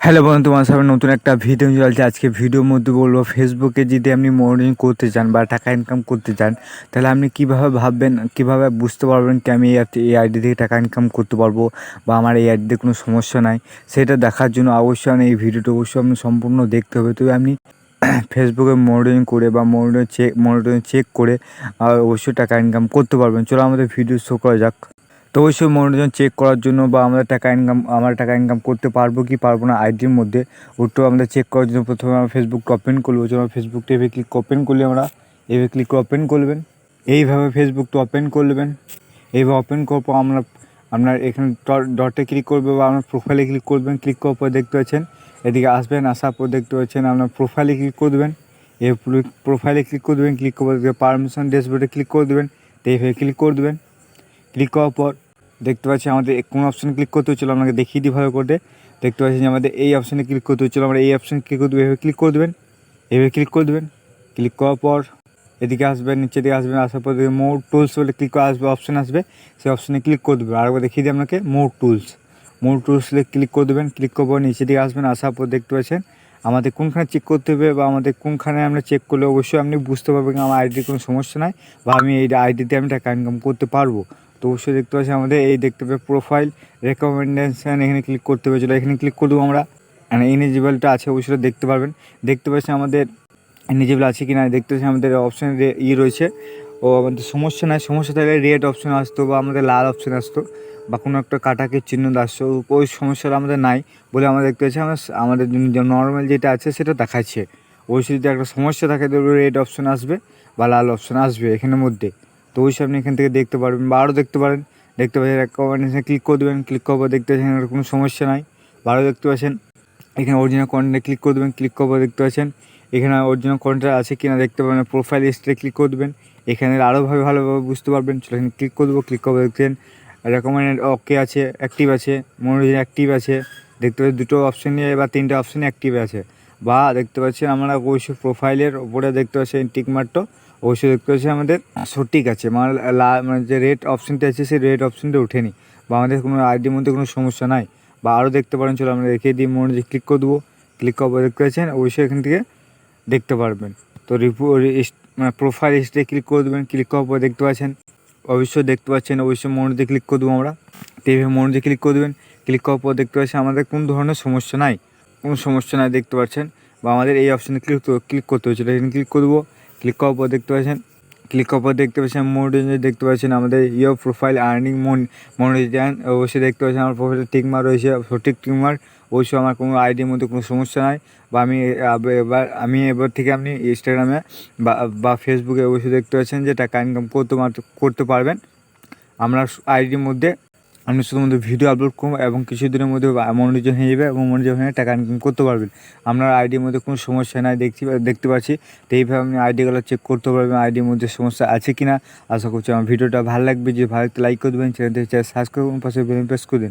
Hello বন্ধু, তোমার সামনে নতুন একটা ভিডিও চলছে। আজকে ভিডিওর মধ্যে বলব ফেসবুকে যদি আপনি মনিটরিং করতে চান বা টাকা ইনকাম করতে চান, তাহলে আপনি কীভাবে ভাববেন, কীভাবে বুঝতে পারবেন কি আমি এই আইডি থেকে টাকা ইনকাম করতে পারব বা আমার এই আইডিতে কোনো সমস্যা নাই? সেটা দেখার জন্য অবশ্যই আপনি এই ভিডিওটা অবশ্যই আপনি সম্পূর্ণ দেখতে হবে। তবে আপনি ফেসবুকে মনিটরিং করে বা মনিটরিং চেক মনিটরিং চেক করে অবশ্যই টাকা ইনকাম করতে পারবেন। চলো আমাদের ভিডিও শো করা যাক। তো অবশ্যই মনোরঞ্জন চেক করার জন্য বা আমরা টাকা ইনকাম আমরা টাকা ইনকাম করতে পারব কি পারব না আইডির মধ্যে। ওটাও আমরা চেক করার জন্য প্রথমে আমরা ফেসবুকটা ওপেন করব। যখন ফেসবুকটা এভাবে ক্লিক ওপেন করলে আমরা এভাবে ক্লিক ওপেন করবেন। এইভাবে ফেসবুকটা ওপেন করবেন এইভাবে ওপেন করার পর আমরা, আপনার এখানে ডটে ক্লিক করবে বা আপনার প্রোফাইলে ক্লিক করবেন। ক্লিক করার পর দেখতে পাচ্ছেন, এদিকে আসবেন, আসার পর দেখতে পাচ্ছেন আপনার প্রোফাইলে ক্লিক করে দেবেন। এই প্রোফাইলে ক্লিক করে দেবেন। ক্লিক করে পারমিশন ড্যাশবোর্ডে ক্লিক করে দেবেন। তো এইভাবে ক্লিক করে দেবেন। ক্লিক করার পর দেখতে পাচ্ছি আমাদের কোন অপশানে ক্লিক করতে হচ্ছিল আপনাকে দেখিয়ে দিই ভালো করে। দেখতে পাচ্ছি যে আমাদের এই অপশানে ক্লিক করতে হচ্ছিল আমরা এই অপশানে ক্লিক করে দেবো এভাবে ক্লিক করে দেবেন। এভাবে ক্লিক করে দেবেন। ক্লিক করার পর এদিকে আসবেন নিচে দিকে আসবেন, আসার পর মোর টুলস বলে ক্লিক করে আসবে অপশান আসবে। সেই অপশানে ক্লিক করে দেবেন। আরেকবার দেখিয়ে দিই আপনাকে মোর টুলস মোর টুলসে ক্লিক করে দেবেন। ক্লিক করার পর নিচে দিকে আসবেন, আসার পর দেখতে পাচ্ছেন আমাদের কোনখানে চেক করতে হবে বা আমাদের কোনখানে আমরা চেক করলে অবশ্যই আপনি বুঝতে পারবেন আমার আইডির কোনো সমস্যা নাই বা আমি এই আইডিতে আমি টাকা ইনকাম করতে পারব। তো অবশ্যই দেখতে পাচ্ছি আমাদের এই দেখতে পাবে প্রোফাইল রেকমেন্ডেশন এখানে ক্লিক করতে হবে এখানে ক্লিক করে দেবো আমরা ইনিজিবলটা আছে, অবশ্যই দেখতে পারবেন। দেখতে পাচ্ছি আমাদের ইনিজিবল আছে কি না দেখতে পাচ্ছি আমাদের অপশান ই রয়েছে। ও, আমাদের সমস্যা নাই, সমস্যা থাকলে রেড অপশন আসতো বা আমাদের লাল অপশন আসতো বা কোনো একটা কাটাকে চিহ্ন আসতো, ওই সমস্যাটা আমাদের নাই বলে আমরা দেখতে পাচ্ছি। আমরা আমাদের নর্মাল যেটা আছে সেটা দেখাচ্ছে। অবশ্যই যদি একটা সমস্যা থাকে রেড অপশন আসবে বা লাল অপশন আসবে এখানের মধ্যে। তো অবশ্যই আপনি এখান থেকে দেখতে পারবেন বা আরও দেখতে পারেন। দেখতে পাচ্ছেন রেকমেন্ডেশনে ক্লিক করে দেবেন ক্লিক করব দেখতে পাচ্ছেন এখানে কোনো সমস্যা নাই। আরও দেখতে পাচ্ছেন, এখানে অরিজিনাল কন্টেন্টে ক্লিক করে দেবেন ক্লিক করব দেখতে পাচ্ছেন, এখানে অরিজিনাল কন্টেন্ট আছে কি না দেখতে পাবেন প্রোফাইল লিস্টে ক্লিক করে দেবেন। এখানে আরোভাবে ভালোভাবে বুঝতে পারবেন, চলো এখানে ক্লিক করে দেবো ক্লিক করে দেখছেন রেকমেন্ডেড ওকে আছে অ্যাক্টিভ আছে, মনোরঞ্জন অ্যাক্টিভ আছে। দেখতে পাচ্ছি দুটো অপশানই বা তিনটে অপশানই অ্যাক্টিভ আছে। বা দেখতে পাচ্ছেন আমরা অবশ্যই প্রোফাইলের ওপরে দেখতে পাচ্ছেন টিকমার্কটা অবশ্যই দেখতে পাচ্ছি আমাদের সঠিক আছে। মানে লা মানে যে রেড অপশানটা আছে, সেই রেড অপশানটা ওঠেনি। বা আমাদের কোনো আইডির মধ্যে কোনো সমস্যা নাই। বা আরও দেখতে পারেন, চলো আমরা রেখে দিই, মনে যে ক্লিক করে দেবো। ক্লিক করার দেখতে পাচ্ছেন, অবশ্যই এখান থেকে দেখতে পারবেন। তো রিপো মানে প্রোফাইল হিস্ট্রি ক্লিক করে দেবেন। ক্লিক করার পর দেখতে পাচ্ছেন, অবশ্যই দেখতে পাচ্ছেন, অবশ্যই মনোতে ক্লিক করে দেবো আমরা। টিভি মনোতে ক্লিক করে দেবেন। ক্লিক করার পর দেখতে পাচ্ছেন, আমাদের কোন ধরনের সমস্যা নাই। কোনো সমস্যা নাই, দেখতে পাচ্ছেন। বা আমাদের এই অপশানে ক্লিক ক্লিক করতে হচ্ছিল এখানে ক্লিক করে দেবো। ক্লিক করার পর দেখতে পাচ্ছেন, ক্লিক করার পর দেখতে পাচ্ছেন মনোরঞ্জন দেখতে পাচ্ছেন আমাদের ইয়োর প্রোফাইল আর্নিং মন মনোরঞ্জন অবশ্যই দেখতে পাচ্ছেন আমার প্রোফাইলে টিকমার রয়েছে, সঠিক টিকমার অবশ্যই আমার কোনো আইডির মধ্যে কোনো সমস্যা নাই। বা আমি এবার আমি এবার থেকে আপনি ইনস্টাগ্রামে বা ফেসবুকে অবশ্যই দেখতে পাচ্ছেন যে টাকা ইনকাম করতে করতে পারবেন। আমরা আইডির মধ্যে আপনি শুধুমাত্র ভিডিও আপলোড করব এবং কিছুদিনের মধ্যে মনোরঞ্জন হয়ে যাবে এবং মনোরঞ্জন হয়ে টাকা ইনকাম করতে পারবেন। আপনার আইডির মধ্যে কোনো সমস্যা নাই দেখতে দেখতে পাচ্ছি। তো এইভাবে আপনি আইডিগুলো চেক করতে পারবেন আইডির মধ্যে সমস্যা আছে কি না আশা করছি আমার ভিডিওটা ভালো লাগবে। যে ভালো লাইক করে দেবেন। চ্যানেলটি সাবস্ক্রাইব করুন, পাশে প্রেস করে দিন।